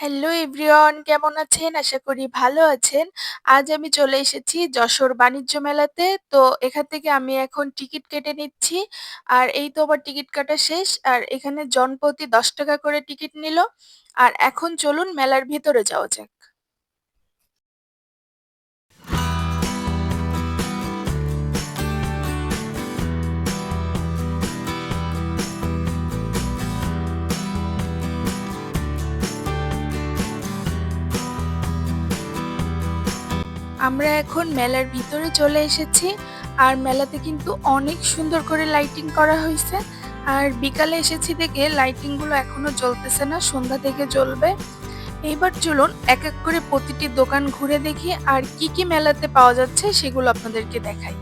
Hello everyone কেমন আছেন? আশা করি ভালো আছেন। আজ আমি চলে এসেছি যশোর বাণিজ্য মেলাতে। তো এখান থেকে আমি এখন টিকিট কেটে নিচ্ছি। আর এই তো আমার টিকিট কাটা শেষ। আর এখানে জনপ্রতি ৳১০ করে টিকিট নিল। আর এখন চলুন মেলার ভিতরে যাওয়া যাক। আমরা এখন মেলার ভিতরে চলে এসেছি। আর মেলাতে কিন্তু অনেক সুন্দর করে লাইটিং করা হয়েছে আর বিকালে এসেছি দেখে লাইটিংগুলো এখনও জ্বলতেছে না, সন্ধ্যা থেকে জ্বলবে। এইবার চলুন এক এক করে প্রতিটি দোকান ঘুরে দেখি আর কি কি মেলাতে পাওয়া যাচ্ছে সেগুলো আপনাদেরকে দেখাই।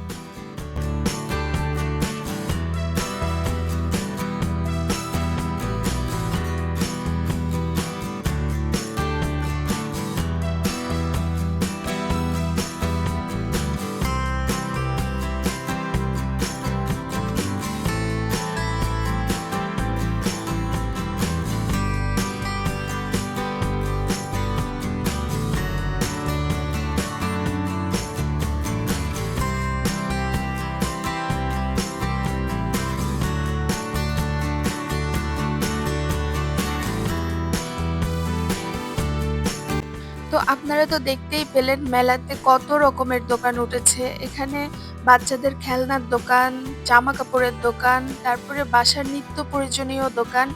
তো আপনারা তো দেখতেই পেলেন মেলাতে কত রকমের দোকান উঠেছে। এখানে বাচ্চাদের খেলনার দোকান, জামা কাপড়ের দোকান, তারপরে বাসার নিত্য প্রয়োজনীয় দোকান।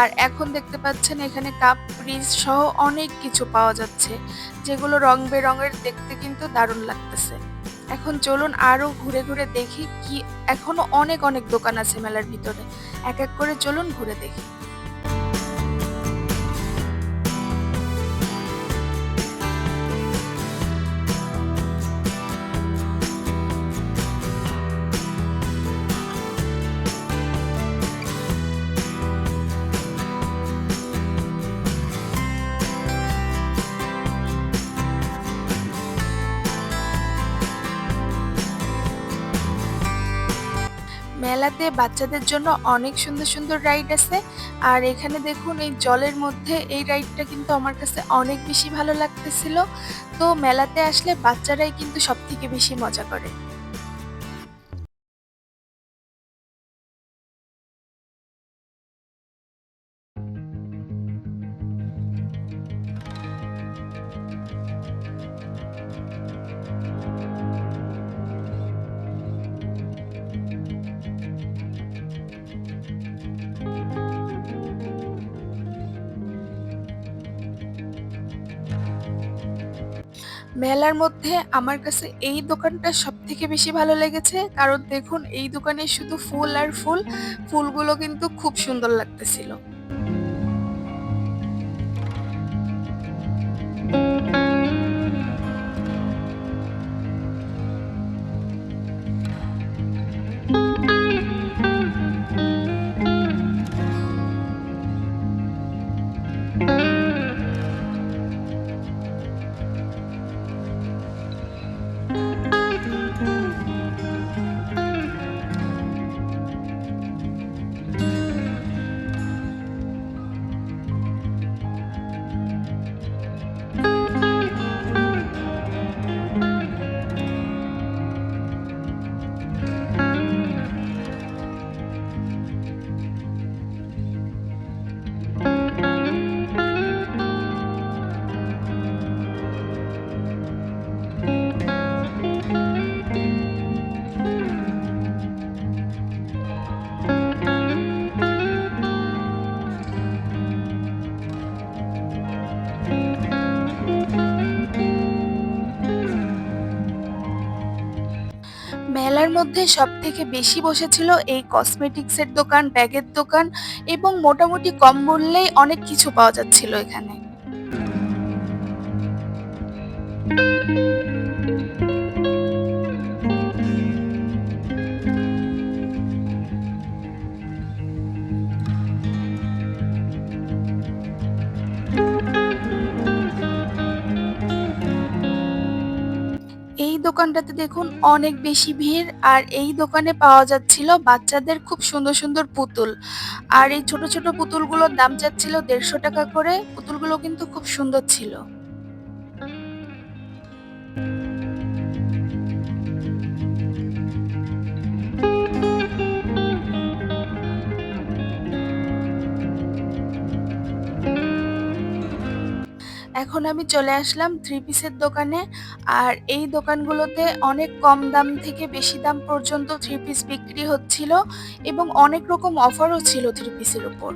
আর এখন দেখতে পাচ্ছেন এখানে কাপ ফ্রিজ সহ অনেক কিছু পাওয়া যাচ্ছে। যেগুলো রং বেরঙের দেখতে কিন্তু দারুণ লাগতেছে। এখন চলুন আরও ঘুরে, ঘুরে দেখি কি এখনও অনেক, অনেক দোকান আছে মেলার ভিতরে। এক, এক করে চলুন ঘুরে দেখি। মেলাতে বাচ্চাদের জন্য অনেক সুন্দর, সুন্দর রাইড আছে। আর এখানে দেখুন এই জলের মধ্যে এই রাইডটা কিন্তু আমার কাছে অনেক বেশি ভালো লাগতেছিল। তো মেলাতে আসলে বাচ্চারাই কিন্তু সব থেকে বেশি মজা করে। মেলার মধ্যে আমার কাছে এই দোকানটা সব থেকে বেশি ভালো লেগেছে। কারণ দেখুন, এই দোকানে শুধু ফুল আর ফুল। ফুলগুলো কিন্তু খুব সুন্দর লাগতেছিল। মেলার সব থেকে বেশি বসেছিল এই কসমেটিক্সের দোকান, ব্যাগের দোকান এবং মোটামুটি কম মূল্যেই অনেক কিছু পাওয়া যাচ্ছিল এখানে। দোকানটাতে দেখুন অনেক বেশি ভিড় আর এই দোকানে পাওয়া যাচ্ছিল বাচ্চাদের খুব সুন্দর সুন্দর পুতুল। আর এই ছোট ছোট পুতুলগুলোর দাম যাচ্ছিল দেড়শো টাকা করে। পুতুলগুলো কিন্তু খুব সুন্দর ছিল। এখন আমি চলে আসলাম থ্রি পিসের দোকানে। আর এই দোকানগুলোতে অনেক কম দাম থেকে বেশি দাম পর্যন্ত থ্রি পিস বিক্রি হচ্ছিল এবং অনেক রকম অফারও ছিল থ্রি পিসের উপর।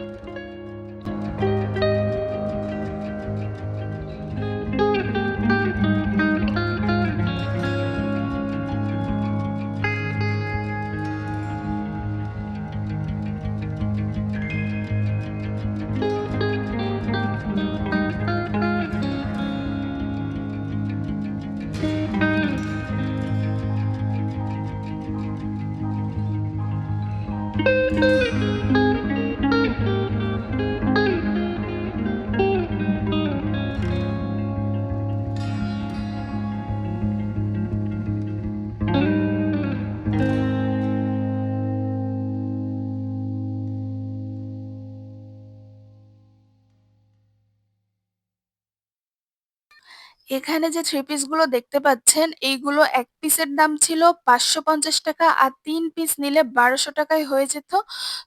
এখানে যে থ্রি পিসগুলো দেখতে পাচ্ছেন, এইগুলো এক পিসের দাম ছিল পাঁচশো পঞ্চাশ টাকা আর তিন পিস নিলে বারোশো টাকায় হয়ে যেত।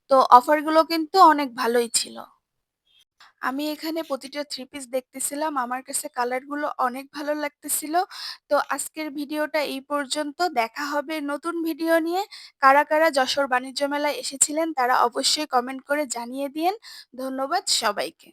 তো অফারগুলো কিন্তু অনেক ভালোই ছিল। আমি এখানে প্রতিটা থ্রি পিস দেখতেছিলাম, আমার কাছে কালারগুলো অনেক ভালো লাগতেছিল। তো আজকের ভিডিওটা এই পর্যন্ত, দেখা হবে নতুন ভিডিও নিয়ে। কারা কারা যশোর বাণিজ্য মেলায় এসেছিলেন, তারা অবশ্যই কমেন্ট করে জানিয়ে দিয়েন। ধন্যবাদ সবাইকে।